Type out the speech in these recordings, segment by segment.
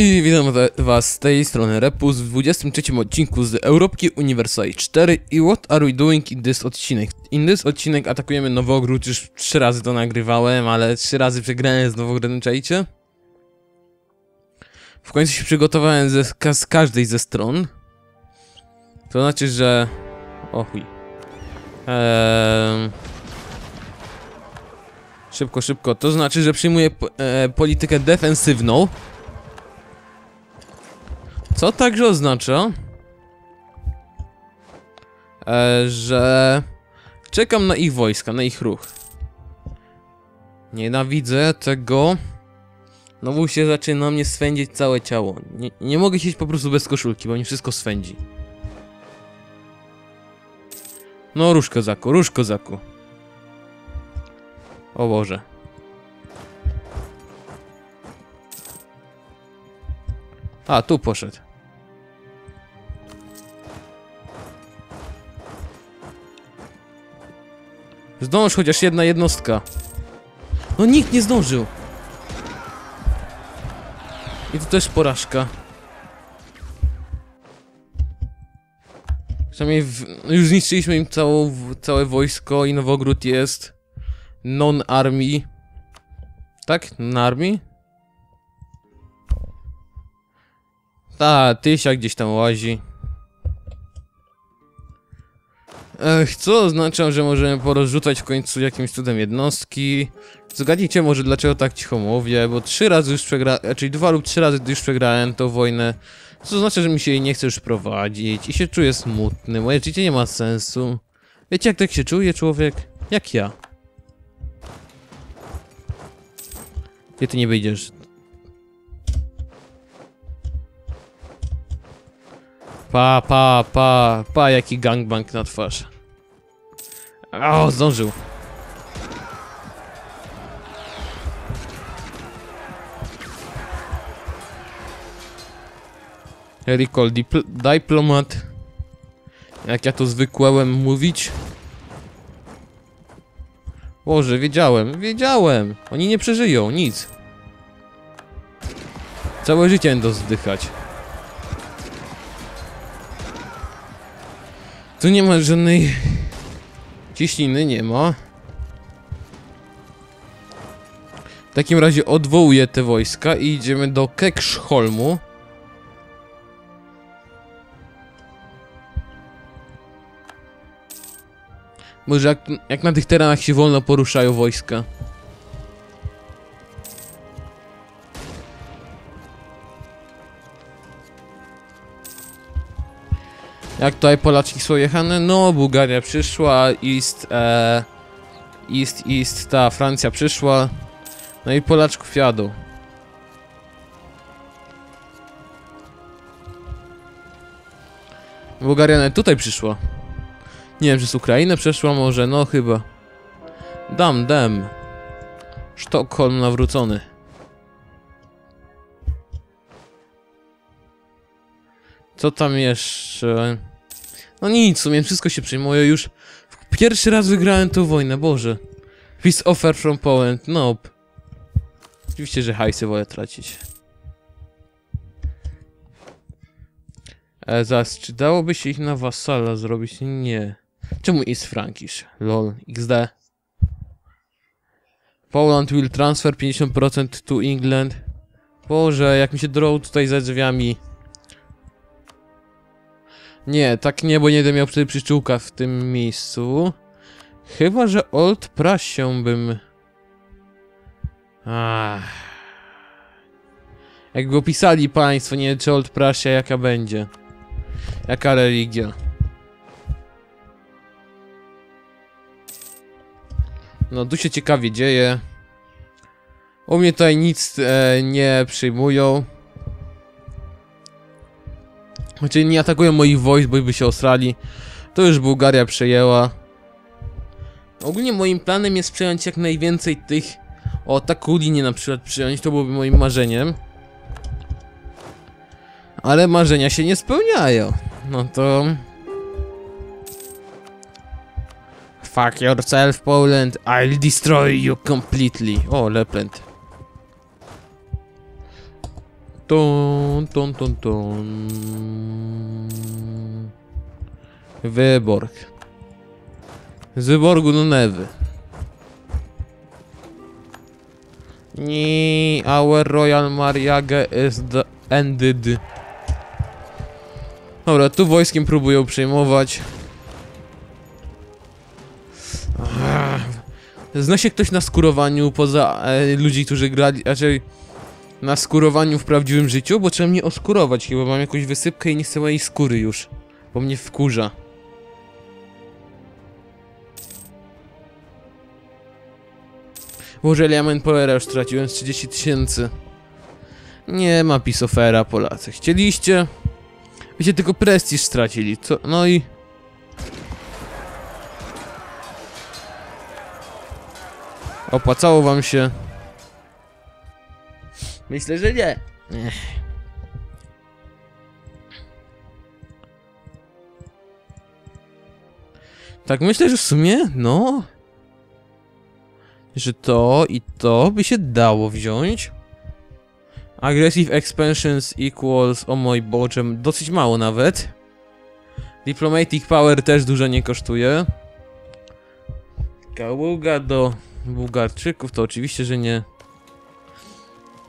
I witam wa- was z tej strony Repus w 23 odcinku z Europki Universal 4 i what are we doing in this odcinek? In this odcinek atakujemy Nowogród, już trzy razy to nagrywałem, ale trzy razy przegrałem z Nowogrodem, czajcie? W końcu się przygotowałem ze, z każdej ze stron. To znaczy, że... O chuj. Eee... Szybko, szybko. To znaczy, że przyjmuję e, politykę defensywną. Co także oznacza, e, że czekam na ich wojska, na ich ruch. Nienawidzę tego. Znowu się zaczyna mnie swędzić całe ciało. Nie, nie mogę siedzieć po prostu bez koszulki, bo mi wszystko swędzi. No, rusz kozaku, rusz kozaku. O Boże. A, tu poszedł. Zdąż chociaż jedna jednostka. No nikt nie zdążył. I to też porażka. Przynajmniej w, no już zniszczyliśmy im całą, całe wojsko i Nowogród jest non-army. Tak? Non-army? Ta, Tysia gdzieś tam łazi. Ech, co oznacza, że możemy porozrzucać w końcu jakimś cudem jednostki. Zgadnijcie może dlaczego tak cicho mówię, bo trzy razy już przegrałem, czyli dwa lub trzy razy już przegrałem tą wojnę. Co oznacza, że mi się jej nie chce już prowadzić i się czuję smutny, moje życie nie ma sensu. Wiecie jak tak się czuje człowiek? Jak ja. Gdzie ty nie wyjdziesz? Pa, pa, pa, pa, jaki gangbang na twarz. O, zdążył. Recall dipl Diplomat. Jak ja to zwykłem mówić. Boże, wiedziałem, wiedziałem. Oni nie przeżyją, nic. Całe życie będą zdychać. Tu nie ma żadnej ciśniny, nie ma. W takim razie odwołuję te wojska i idziemy do Kekszholmu. Może jak, jak na tych terenach się wolno poruszają wojska. Jak tutaj Polaczki są jechane? No, Bułgaria przyszła, East, e, East, East, ta Francja przyszła. No i Polaczków jadą. Bułgaria tutaj przyszła. Nie wiem, czy z Ukrainy przeszła może, no chyba. Dam, dam. Sztokholm nawrócony. Co tam jeszcze? No nic, w sumie wszystko się przyjmuje już. Pierwszy raz wygrałem tę wojnę, Boże. Peace offer from Poland, nope. Oczywiście, że hajsy wolę tracić. E, zaraz, czy dałoby się ich na wasala zrobić? Nie. Czemu jest Frankish? Lol, XD. Poland will transfer 50% to England. Boże, jak mi się drą tutaj za drzwiami. Nie, tak nie, bo nie będę miał wtedy przyczółka w tym miejscu. Chyba, że Old Prasią bym... Ach. Jakby opisali państwo, nie wiem czy Old Prussia jaka będzie. Jaka religia. No, tu się ciekawie dzieje. U mnie tutaj nic e, nie przyjmują. Znaczy nie atakują moich wojsk, bo by się osrali. To już Bułgaria przejęła. Ogólnie moim planem jest przejąć jak najwięcej tych... O, taką linię na przykład przyjąć, to byłoby moim marzeniem. Ale marzenia się nie spełniają. No to... Fuck yourself, Poland. I'll destroy you completely. O, Lepland. Ton, ton, ton, ton. Wyborg. Z Wyborgu do Newy. Nie, our Royal Mariage is the ended. Dobra, tu wojskiem próbują przejmować. Zna się ktoś na skurowaniu poza e, ludzi, którzy grali, raczej na skurowaniu w prawdziwym życiu? Bo trzeba mnie oskurować, chyba mam jakąś wysypkę i nie chcę mojej skóry już. Bo mnie wkurza. Boże, ja manpowera już straciłem z 30 tysięcy. Nie ma pisofera, Polacy. Chcieliście? Wiecie, tylko prestiż stracili. Co? No i... Opłacało wam się? Myślę, że nie. Ech. Tak myślę, że w sumie, no... Że to i to by się dało wziąć. Aggressive expansions equals, o mój Boże, dosyć mało nawet. Diplomatic power też dużo nie kosztuje. Kaługa do Bułgarczyków to oczywiście, że nie.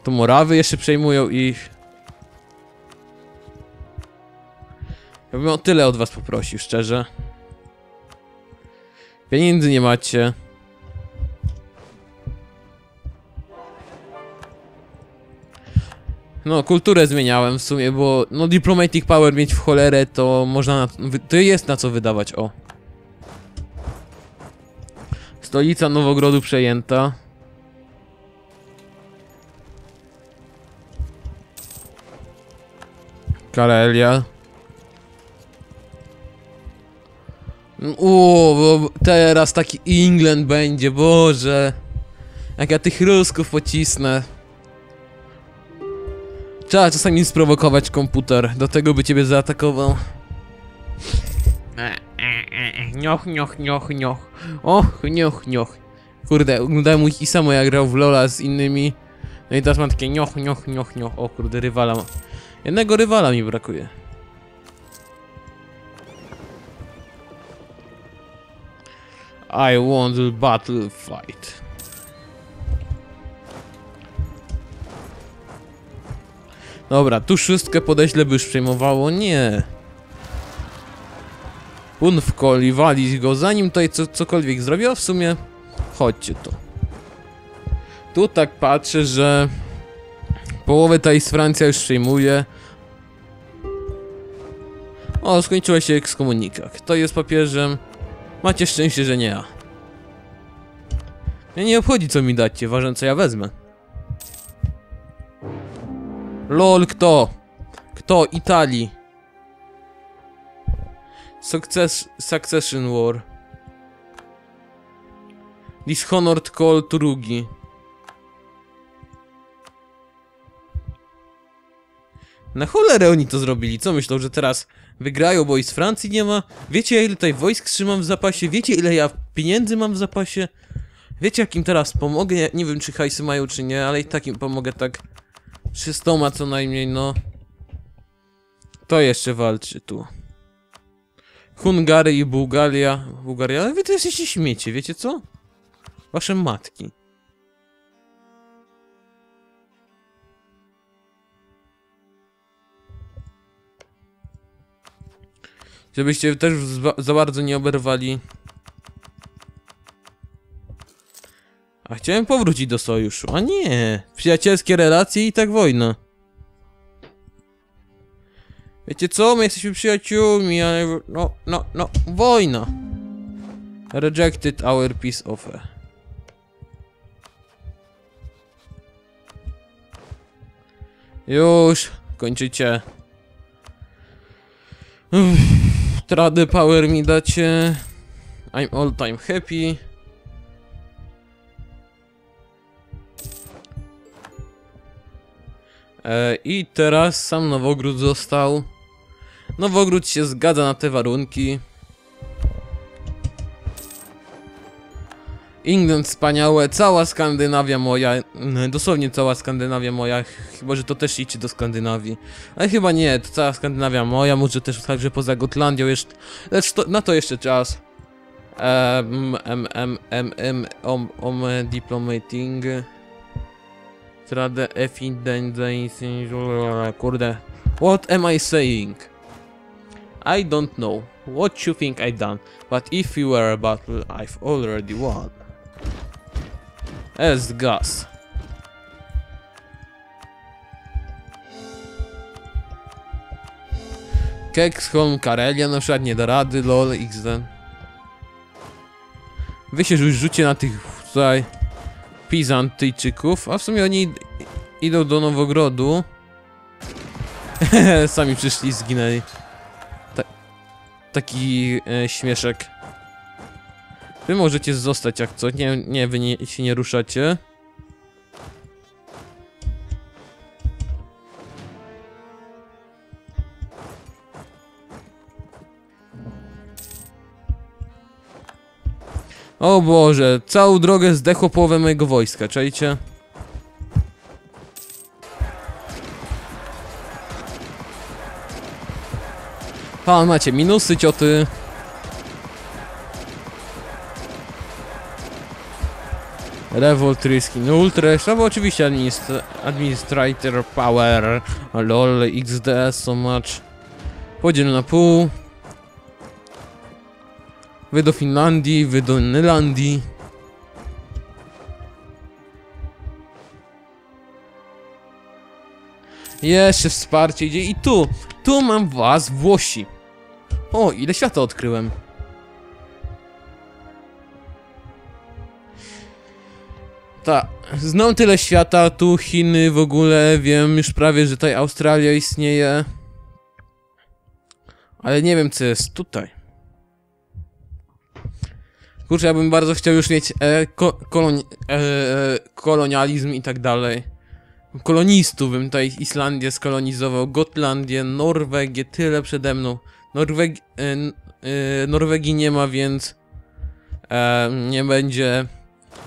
To Morawy jeszcze przejmują ich. Ja bym o tyle od was poprosił, szczerze. Pieniędzy nie macie. No, kulturę zmieniałem w sumie, bo no Diplomatic Power mieć w cholerę to można na, to jest na co wydawać, o. Stolica Nowogrodu przejęta. Karelia. Uuu, teraz taki England będzie, Boże. Jak ja tych Rusków pocisnę. Trzeba czasami sprowokować komputer, do tego by ciebie zaatakował. Nioch, nioch, nioch, nioch. Och, nioch, nioch. Kurde, oglądałem ich i samo jak grał w Lola z innymi. No i teraz mam takie nioch, nioch, nioch, nioch. O kurde, rywala ma. Jednego rywala mi brakuje. I want the battle fight. Dobra, tu szóstkę podeślę, by już przejmowało. Nie. Unwkoli, walić go, zanim tutaj co, cokolwiek zrobił, a w sumie chodźcie tu. Tu tak patrzę, że połowę tej z Francja już przejmuje. O, skończyła się ekskomunika. Kto jest papieżem? Macie szczęście, że nie ja. Mnie nie obchodzi co mi dacie, ważne co ja wezmę. LOL, kto? Kto? Italii. Success, Succession War. Dishonored Call drugi. Na cholerę oni to zrobili. Co myślą, że teraz wygrają, bo i z Francji nie ma? Wiecie ile tutaj wojsk trzymam w zapasie? Wiecie ile ja pieniędzy mam w zapasie? Wiecie jak im teraz pomogę? Ja nie wiem czy hajsy mają czy nie, ale i tak im pomogę tak 300 co najmniej, no. To jeszcze walczy tu. Hungary i Bułgaria. Bułgaria, ale wy to jesteście śmiecie, wiecie co? Wasze matki. Żebyście też za, bardzo nie oberwali. A chciałem powrócić do sojuszu. A nie! Przyjacielskie relacje i tak wojna. Wiecie co? My jesteśmy przyjaciółmi, ale... No, no, no. Wojna. Rejected our peace offer. Już. Kończycie. Uff, Trady power mi dacie. I'm all time happy. E, I teraz sam Nowogród został. Nowogród się zgadza na te warunki. England wspaniałe, cała Skandynawia moja, mm, dosłownie cała Skandynawia moja, chyba że to też idzie do Skandynawii. Ale chyba nie, to cała Skandynawia moja, może też także poza Gotlandią jeszcze, lecz to, na to jeszcze czas. Em, em, em, em, em, om, om, diplomating. Trade kurde. What am I saying? I don't know what you think I done, but if you were a battle, I've already won. As gas. Keksholm, Karelia na przykład nie da rady, lol, xd. Wy się już rzucie na tych tutaj Pizantyjczyków, a w sumie oni id- idą do Nowogrodu. Sami przyszli zginęli. Ta taki e, śmieszek. Wy możecie zostać jak co, nie, nie wy nie, się nie ruszacie. O Boże, całą drogę zdechło połowę mojego wojska, czajcie? A, macie minusy, cioty. Revolt Risking Ultra, no bo oczywiście administr Administrator Power, lol, XD, so much. Podziel na pół. Wy do Finlandii, wy do Nylandii. Jeszcze wsparcie idzie i tu, tu mam was, Włosi. O, ile świata odkryłem. Tak, znam tyle świata, tu Chiny w ogóle, wiem już prawie, że tutaj Australia istnieje. Ale nie wiem co jest tutaj. Kurczę, ja bym bardzo chciał już mieć e, ko koloni e, kolonializm i tak dalej. Kolonistów bym tutaj Islandię skolonizował, Gotlandię, Norwegię, tyle przede mną. E, e, Norwegii nie ma, więc e, nie będzie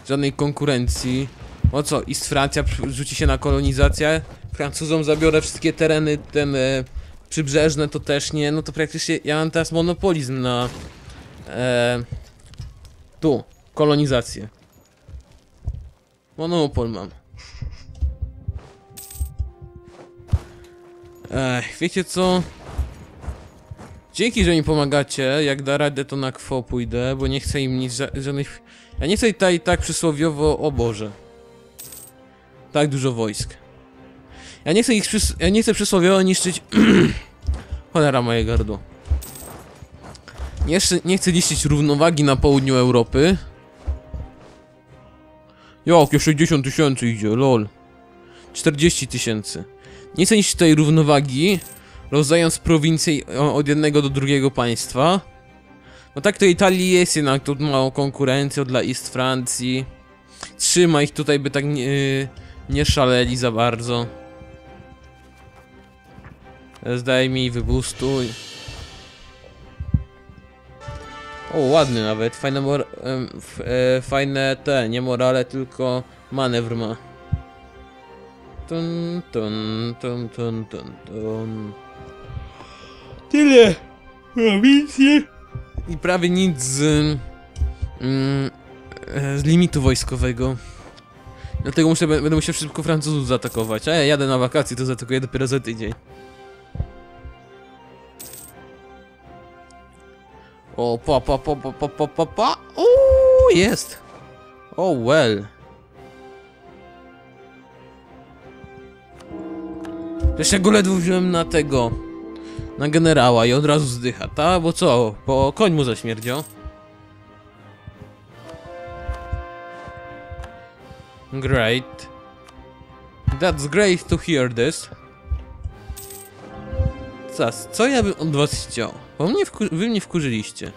żadnej konkurencji. O co, z Francja rzuci się na kolonizację? Francuzom zabiorę wszystkie tereny ten e, przybrzeżne, to też nie. No to praktycznie ja mam teraz monopolizm na e, tu, kolonizację. Monopol mam. Ech, wiecie co? Dzięki, że mi pomagacie. Jak da radę, to na kwo pójdę, bo nie chcę im nic, ża- żadnych... Ja nie chcę tutaj tak przysłowiowo, o Boże. Tak dużo wojsk. Ja nie chcę ich przys... Ja nie chcę przysłowiowo niszczyć... Cholera moje gardło. Nie chcę, nie chcę niszczyć równowagi na południu Europy. Jakie 60 tysięcy idzie, lol. 40 tysięcy. Nie chcę niszczyć tej równowagi, rozdając prowincje od jednego do drugiego państwa. No tak to Italii jest jednak tu małą konkurencją dla East Francji. Trzyma ich tutaj, by tak nie, nie szaleli za bardzo. Zdaj mi wybustuj. O, ładny nawet. Fajne, mor e, fajne te, nie morale, tylko manewr ma. Tun, tun, tun, tun, tun, tun. Tyle. Prowincji. I prawie nic z, mm, e, z limitu wojskowego. Dlatego muszę, będę musiał szybko Francuzów zaatakować. A ja jadę na wakacje, to zaatakuję dopiero za tydzień. O, pa, pa, pa, pa, pa, pa, pa, pa. Uuu, jest. O, well. Przecież ja go ledwo wziąłem na tego, na generała i od razu zdycha, ta? Bo co, bo koń mu zaśmierdział. Great. That's great to hear this. Zas, co ja bym od was chciał? Bo mnie wy mnie wkurzyliście.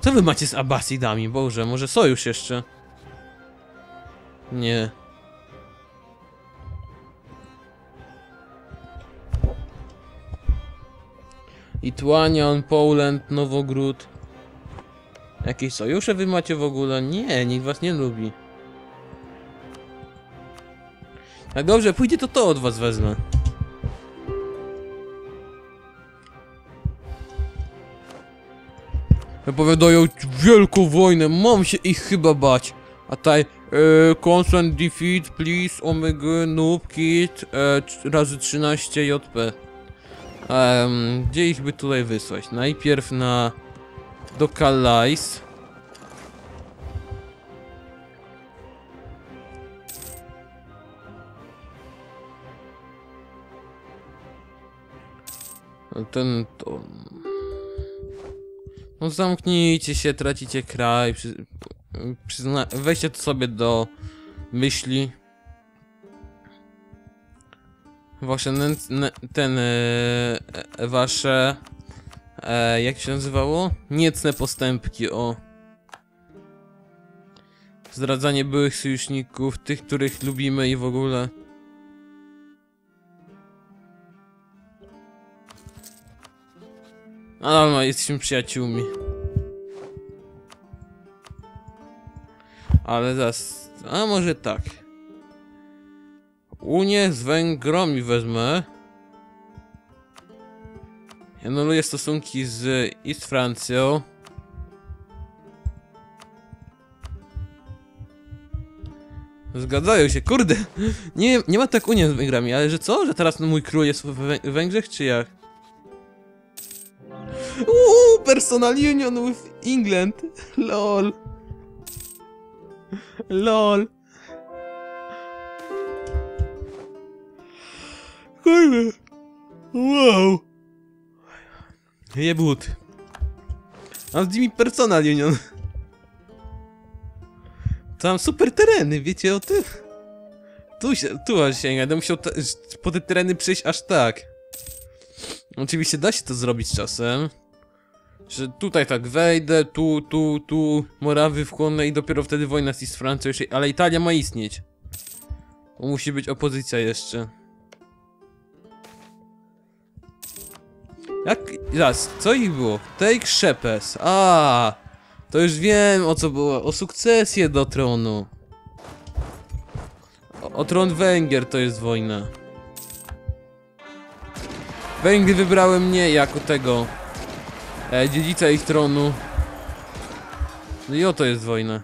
Co wy macie z Abbasidami? Boże, może sojusz jeszcze? Nie. Lithuanian, Poland, Nowogród. Jakieś sojusze wy macie w ogóle? Nie, nikt was nie lubi. Jak dobrze pójdzie, to to od was wezmę. Wypowiadają wielką wojnę, mam się ich chyba bać. A tutaj, e, constant defeat, please, omega, noob, kit, e, c- razy 13 JP. Em, gdzie ich by tutaj wysłać? Najpierw na... do Ten to... No zamknijcie się, tracicie kraj, przy, przyzna, weźcie to sobie do myśli. Nę, ten, e, e, wasze, e, jak się nazywało? Niecne postępki, o. Zdradzanie byłych sojuszników, tych, których lubimy i w ogóle. Ale no, jesteśmy przyjaciółmi. Ale zaraz... A może tak. Unię z Węgrami wezmę. Anuluję stosunki z East Francją. Zgadzają się, kurde. Nie, nie ma tak Unii z Węgrami, ale że co? Że teraz mój król jest w Wę- Węgrzech, czy jak? Uuu, personal union with England. Lol. Lol. Kurde. Wow. Jebut. Mam z nimi personal union. Tam super tereny, wiecie o tym? Tu się, tu aż sięga, będę musiał po te tereny przejść aż tak. Oczywiście da się to zrobić czasem. Że tutaj tak wejdę, tu, tu, tu, Morawy wchłonę i dopiero wtedy wojna z Francją, jeszcze- ale Italia ma istnieć. Bo musi być opozycja jeszcze. Jak, raz, co ich było? Take Shepes, a, to już wiem o co było, o sukcesję do tronu. O, o tron Węgier to jest wojna. Węgry wybrały mnie jako tego e, dziedzica ich tronu. No i oto jest wojna.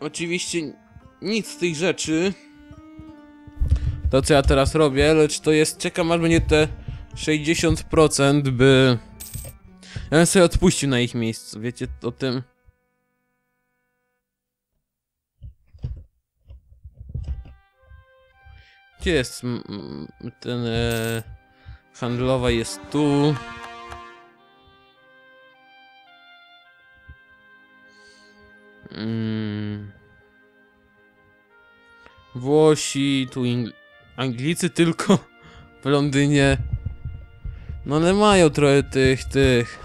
Oczywiście nic z tych rzeczy. To co ja teraz robię, lecz to jest, czekam aż będzie te 60% by... Ja bym sobie odpuścił na ich miejscu, wiecie o tym? Gdzie jest ten e, handlowa jest tu. Mm. Włosi, tu Anglicy tylko w Londynie. No ale mają trochę tych, tych,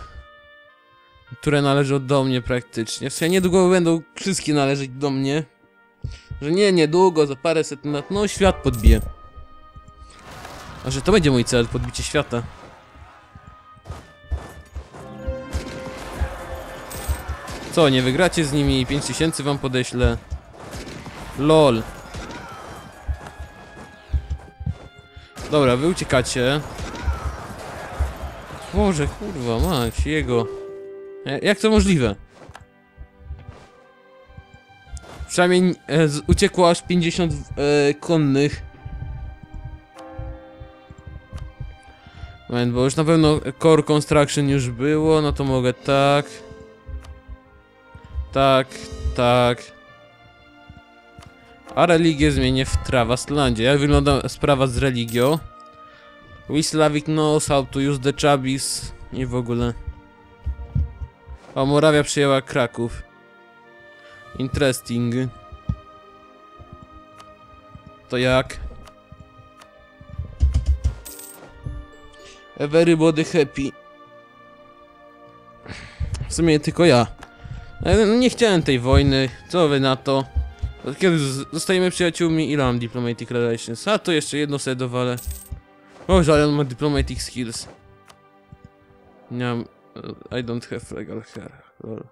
które należą do mnie praktycznie. W sensie niedługo będą wszystkie należeć do mnie. Że nie, niedługo, za paręset lat, no świat podbije. A że to będzie mój cel, podbicie świata. Co, nie wygracie z nimi? 5000 wam podeślę. LOL. Dobra, wy uciekacie. Boże, kurwa, mać, jego. Ja- Jak to możliwe? Przynajmniej e, z, uciekło aż 50 e, konnych. Moment, bo już na pewno Core Construction już było, no to mogę tak. Tak, tak. A religię zmienię w Travaslandzie. Jak wygląda sprawa z religią? Wislavik knows how to use the Chabis i w ogóle. O, Morawia przyjęła Kraków. Interesting. To jak? Everybody happy. W sumie tylko ja. Ale no nie chciałem tej wojny, co wy na to? Kiedy zostajemy przyjaciółmi, ile mam Diplomatic Relations? A to jeszcze jedno sobie dowalę. O, że ale on ma Diplomatic Skills. Nie mam... I don't have legal hair. Lol.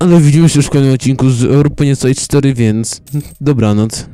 Ale widzimy się już w kolejnym odcinku z Europy Nieco 4, więc dobranoc.